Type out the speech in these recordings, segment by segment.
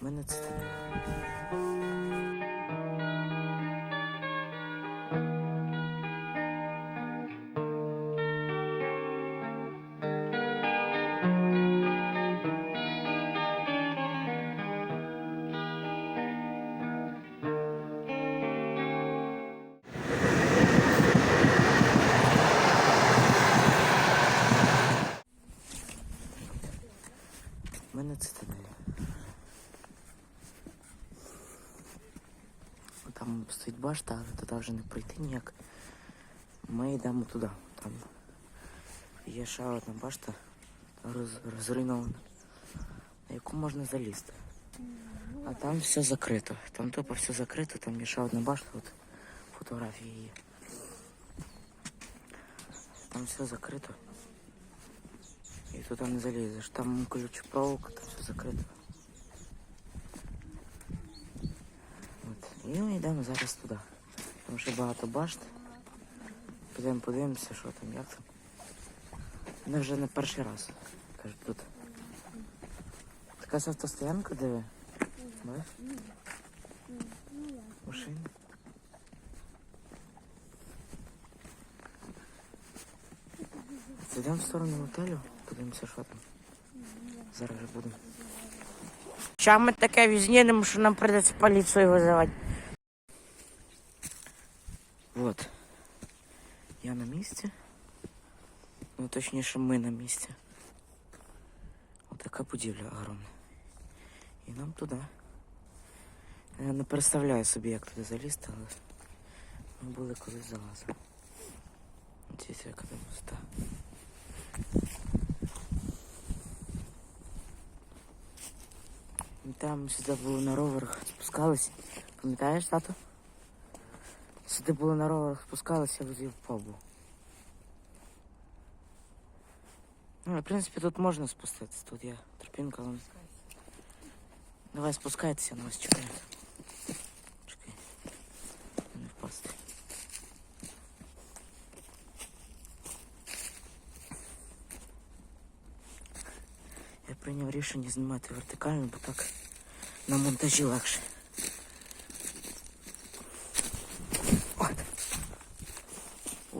мене це. Там стоїть башта, але туди вже не пройти ніяк. Ми йдемо туди. Там є ще одна башта роз, розруйнована, на яку можна залізти. А там все закрито. Там тупо все закрито, там є ще одна башта, от фотографії є. Там все закрито. І туди не залізеш. Там ключ-проволока, там все закрито. От. І ми йдемо зараз туди. Там ще багато башт. Підемо подивимося, що там, як там. Вони вже не перший раз. Кажуть, тут. Така автостоянка, диви. Машини. Зайдемо в сторону готелю, подивимося, що там. Зараз вже будемо. Зараз ми таке візнінемо, що нам прийдеться поліцію визивати. Вот. Я на місці. Ну, точніше, ми на місці. Отака будівля огромна. І нам туди. Я не представляю собі, як туди залізти, але ми були колись залазили. Дивіться, яка там висота. Там сюди були на роверах, спускались. Пам'ятаєш, тато? Сюди були на роверах, спускалися, возив побу. Ну, в принципі, тут можна спуститися. Тут є тропінка. Вон. Давай спускайтеся, на вас чекають. Чекай. Не впасти. Я прийняв рішення знімати вертикально, бо так на монтажі легше.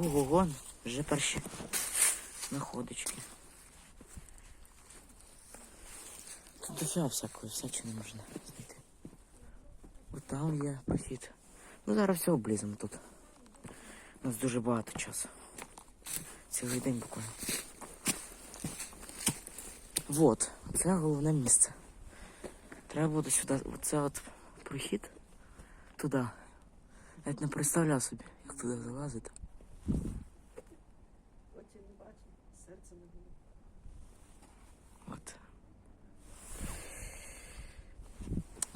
Ого, вже перші находочки. Тут дофіга всякої, всячини можна знайти. От там є прохід. Ну зараз все обліземо тут. У нас дуже багато часу. Цілий день буквально. Вот, це головне місце. Треба буде сюди, оце от прохід туди. Навіть не представляв собі, як туди залазити.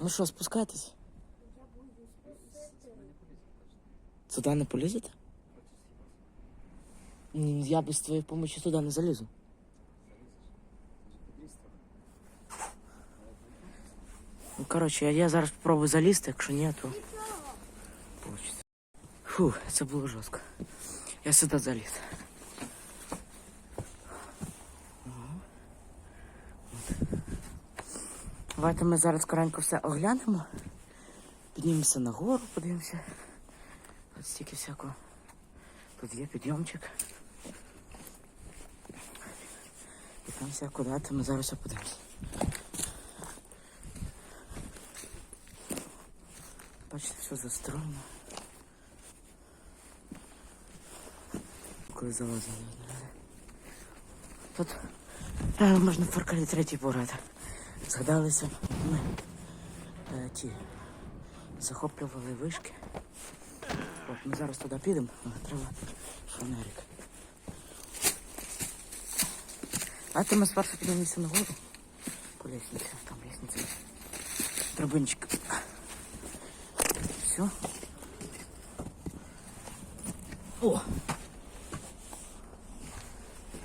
Ну що, спускайтесь? Туди не полізете? М, Я без твоєї допомоги туди не залізу. Ну, коротше, я, я зараз спробую залізти, якщо ні, то получиться. Фу, це було жорстко. Я сюди заліз. Давайте ми зараз скоренько все оглянемо. Піднімемося нагору, подивимося. Тут стільки всякого. Тут є підйомчик. І там всяко дати, ми зараз подивимося. Бачите, все застроєно. Коли залазили. Тут е, можна фаркалі третій пограти. Згадалися, ми е, ті захоплювали вишки. От, ми зараз туди підемо, але треба фонарик. А то ми спершу піднімемося на гору по лестниці, там лестниця. Травинчик. Все. О!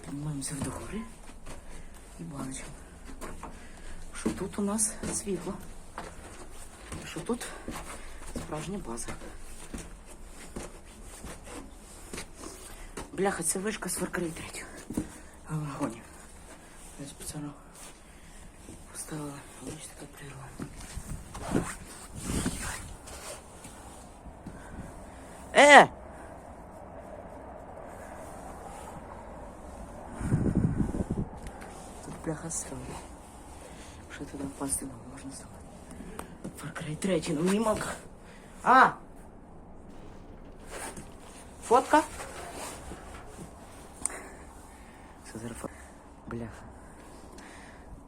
Піднімаємося до гори і що тут у нас світло. Що тут справжня база. Бляха, це вишка сваркарі третю. Вагоні. Я спеціально поставила ніч така прірва. Е! 3 на мінімалках. А! Фотка? Фотка? Бляха.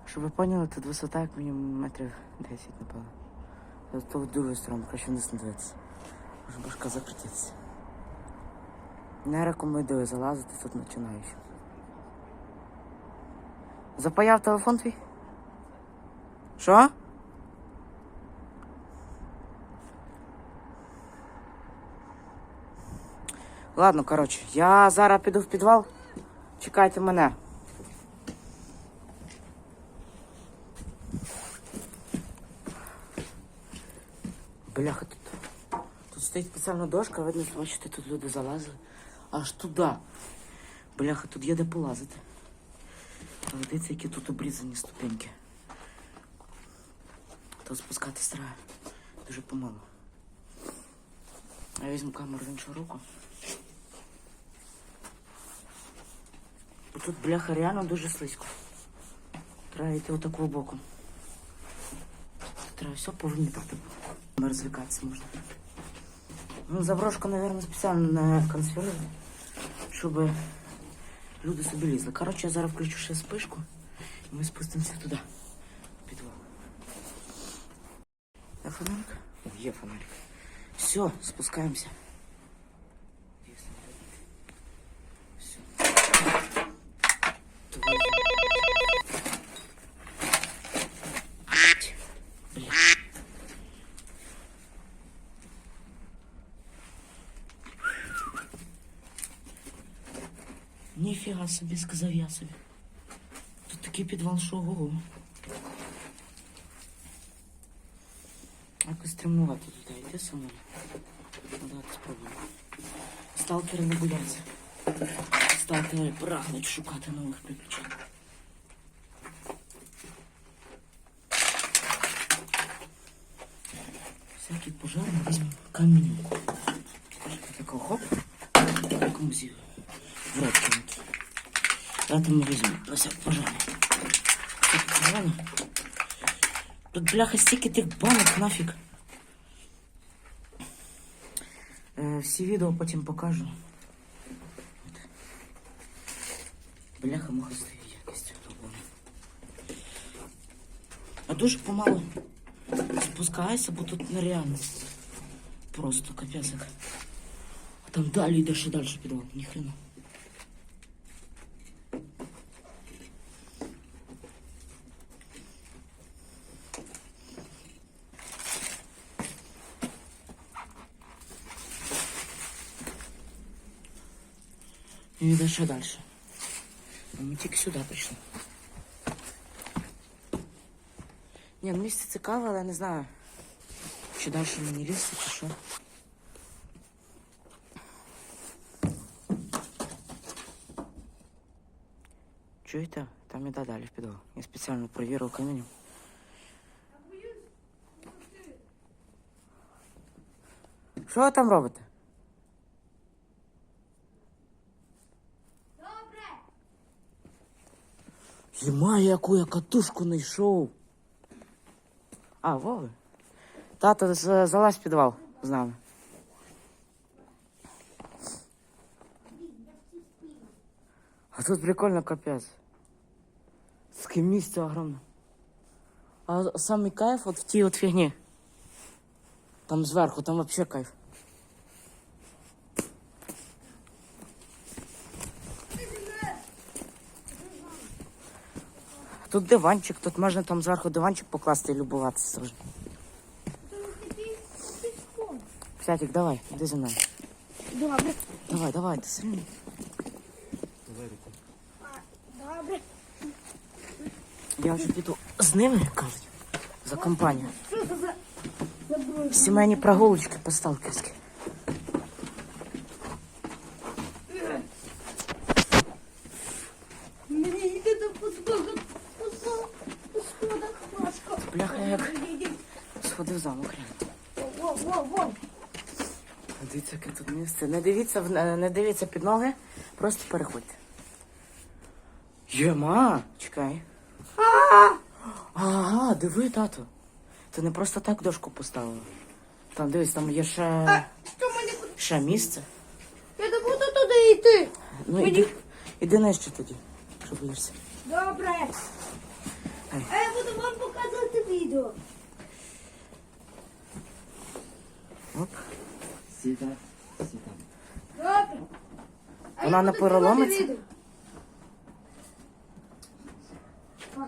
Щоб ви поняли, тут висота як мінімум метрів 10, напевно. Того другої сторони, краще не дивитися. Може башка закрутиться. Не рекомендую залазити тут починаючи. Запаяв телефон твій? Що? Ладно, коротше, я зараз піду в підвал. Чекайте мене. Бляха, тут, тут стоїть спеціальна дошка, видно, бачите, тут люди залазили. Аж туди. Бляха, тут є де полазити. Але дивіться, які тут обрізані ступеньки. То спускатись треба дуже помало. Я візьму камеру в іншу руку. Тут бляха реально дуже слизько. Треба йти отакого боку. Тут треба все повмітати. Розвлікатися можна. Ну, заброшка, мабуть, спеціально не консервує, щоб люди собі лізли. Коротше, я зараз включу ще спишку і ми спустимося туди, в підвал. Є фонарик? О, є фонарик. Все, спускаємося. Ніфіга собі, сказав я собі. Тут такий підвал, що ого. Якось стремнувати туди йти самому. Давайте спробуємо. Сталкери не бояться. Сталкери прагнуть шукати нових приключень. Всякий пожар ми візьмемо камінку. Такого хоп. Комусь в рот кинути. Давайте ми візьмемо на всяк пожар. Всяк пожар. Тут бляха стільки тих банок нафіг. Е, всі відео потім покажу. От. Бляха муха стоїть якість того. А дуже помалу спускайся, бо тут нереально. Просто капець як. А там далі йде ще далі підвал, ніхрена. Йде ще далі. А ми тільки сюди прийшли. Ні, ну місце цікаве, але не знаю. Чи далі мені лізти, чи що. Чуєте? Там іде далі в підвал. Я спеціально провірив камінь. Що ви там робите? Єма, яку я катушку знайшов. А, Вови. Тато, залазь в підвал з нами. А тут прикольно капець. Таке місце огромне. А самий кайф от в тій от фігні. Там зверху, там вообще кайф. Тут диванчик, тут можна там зверху диванчик покласти і любуватися вже. Псятик, давай, іди за мною. Добре. Давай, давай, ти сильний. Добре. Я вже піду з ними, кажуть, за компанію. Сімейні прогулочки по сталкерськи. Мені йде до по сходах, по сходах, по сходах, важко. Бляха, як сходив в замок. реально. Во, во, во. Дивіться, яке тут місце. Не дивіться, е, не дивіться під ноги, просто переходьте. Єма! Чекай. Ага, диви, тато. Ти не просто так дошку поставила. Там дивись, там є ще, Що ще місце. Я не буду туди йти. Ну іди, іди нижче тоді, якщо боїшся. Добре. Ай. А я буду вам показувати відео. Оп. Сіда, сіда. Добре. А Вона я не буду переломиться? знімати відео. А.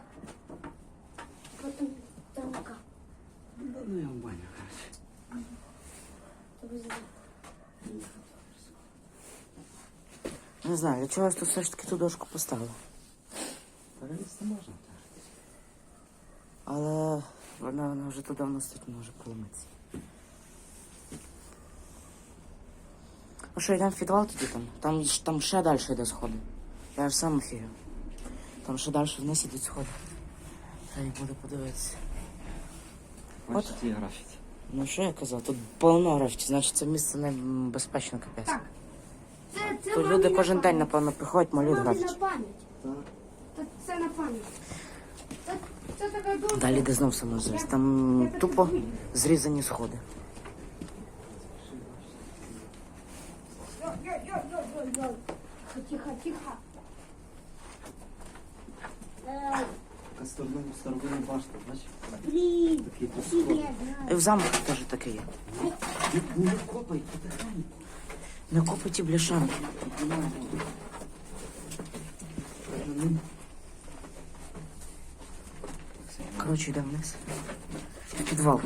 Потім тамка. Ну я в баню, коротше. Тобі. Не знаю, для чого ж тут все ж таки ту дошку поставила. Перелізти можна. Але вона, вона вже туди давно стоїть, може поломитися. Що, йдемо в підвал тоді там? Там, там ще далі йде сходи. Я ж сам офігів. Там ще далі вниз ідуть сходи. Я їх буду подивитися. Бачите ті графіті. Ну що я казав, тут повно графіті, значить це місце небезпечно капець. Так. Це, це Тут мамі люди на кожен день, напевно, приходять, Це малюють мамі на пам'ять. Так. Це, на пам'ять. Це, це така дошка. Далі де знов може зрізати. Там тупо зрізані сходи. Тихо, тихо. Така старовина, старовина башта, бачиш? Блін. Такий Всі я знаю. І в замку теж таке є. Не копай, потихеньку. Не копаті бляшанки. Коротше, йдемо вниз. В підвал.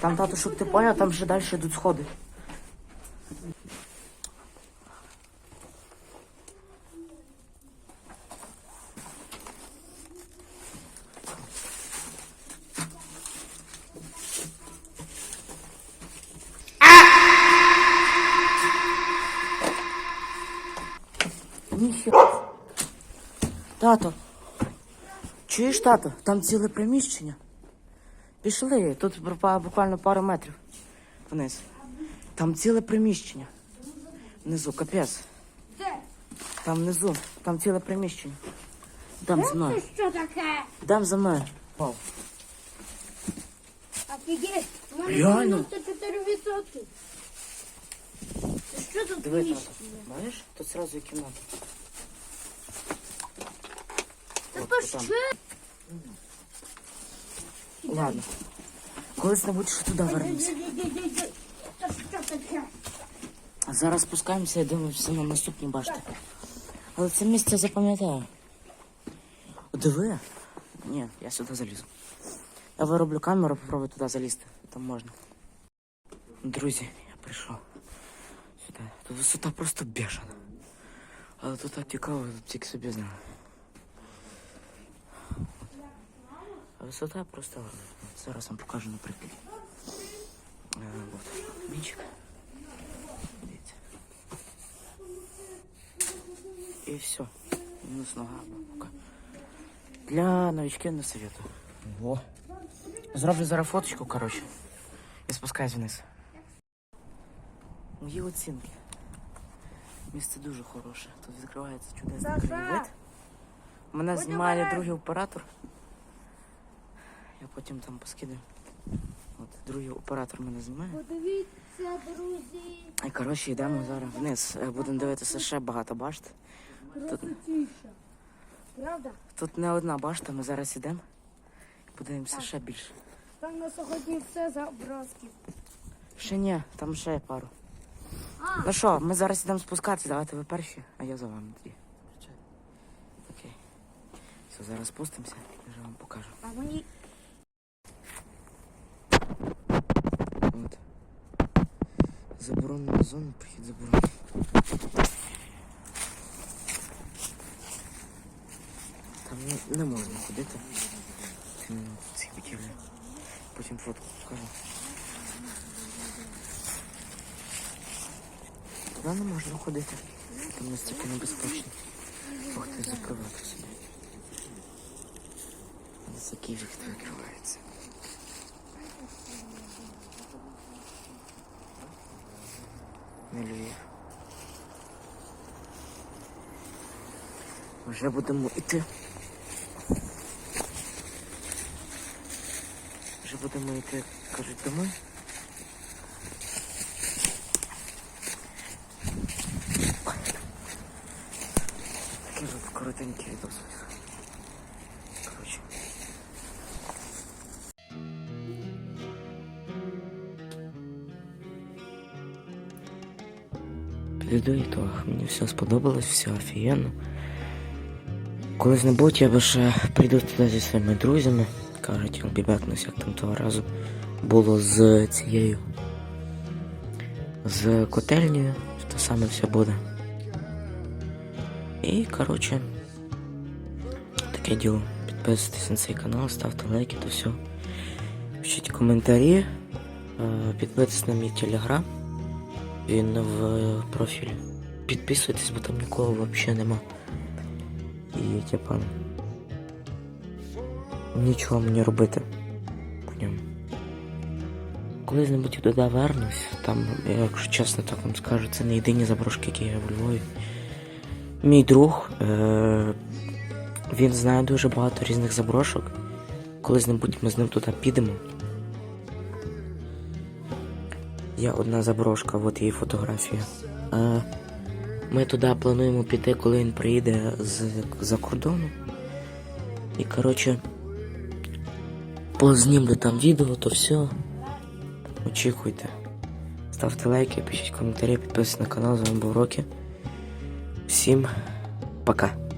Там, тато, щоб ти поняв, там ще далі йдуть сходи. Тато. Чуєш, тато? Там ціле приміщення. Пішли, тут буквально пару метрів вниз. Там ціле приміщення. Внизу, капець. Де? Там внизу, там ціле приміщення. Дам за мною. Це що таке? Дам за мною. Пав. Офігеть. У мене Реально? 94%. Це Що тут Диви, тато. приміщення? Бачиш? Тут зразу є кімната. Та От, то там. що? Ладно. Колись-небудь ще туди вернемося. Ой-ой-ой-ой-ой. Та що таке? А зараз спускаємося і дивимося на наступні башти. Але це місце запам'ятаю. О, Диви. Ні, я сюди залізу. Я вироблю камеру, попробую туди залізти. Там можна. Друзі, я прийшов. Сюди. Тут висота просто бешена. Але тут так цікаво, тут тільки собі знаю. А висота просто. Зараз вам покажу на прикладі. Е, от. Мічик. Дивіться. І все. Мінус нога. Пока. Для новичків не советую. Во. Зроблю зараз фоточку, коротше. І спускаюсь вниз. Мої оцінки. Місце дуже хороше. Тут відкривається чудесний Саша! краєвид. Мене Будь знімає обережний. другий оператор. Я потім там поскидаю. От другий оператор мене знімає. Подивіться, друзі. І коротше йдемо зараз вниз. Е, Будемо дивитися ще багато башт. Красотіша. Правда? Тут не одна башта, ми зараз йдемо подивимося ще більше. Там на сьогодні все за образки. Ще ні, там ще є пару. А, Ну що, ми зараз йдемо спускатися, давайте ви перші, а я за вами тоді. Окей. Все, зараз спустимося, я вже вам покажу. а мені От. Заборонена зона, прохід заборонений. Там не, не можна ходити. Ці, будівлі. Потім фотку покажу. Туди не можна ходити. Там настільки небезпечно. Ох ти закривати собі. Ось такий вікт викривається. Не Львів. Вже будемо йти. Вже будемо йти, кажуть, домой. Підведу ітог. Мені все сподобалось, все офігенно. Коли-небудь я би ще прийду туди зі своїми друзями. Кажуть, I'll be back, як там того разу було з цією. З котельнею, те саме все буде. І, коротше, таке діло. Підписуйтесь на цей канал, ставте лайки, то все. Пишіть коментарі, е, підписуйтесь на мій телеграм. Він в профілі. Підписуйтесь, бо там нікого взагалі нема. І типа. Нічого мені робити по ньому. Колись небудь туди вернусь, там, якщо чесно так вам скажу, це не єдині заброшки, які є в Львові. Мій друг, е- він знає дуже багато різних заброшок. Колись-небудь ми з ним туди підемо. Є одна заброшка, от її фотографія. Ми туди плануємо піти, коли він приїде з за кордону. І коротше, познімлю там відео, то все. Очікуйте. Ставте лайки, пишіть коментарі, підписуйтесь на канал, з вами був Рокі. Всім пока.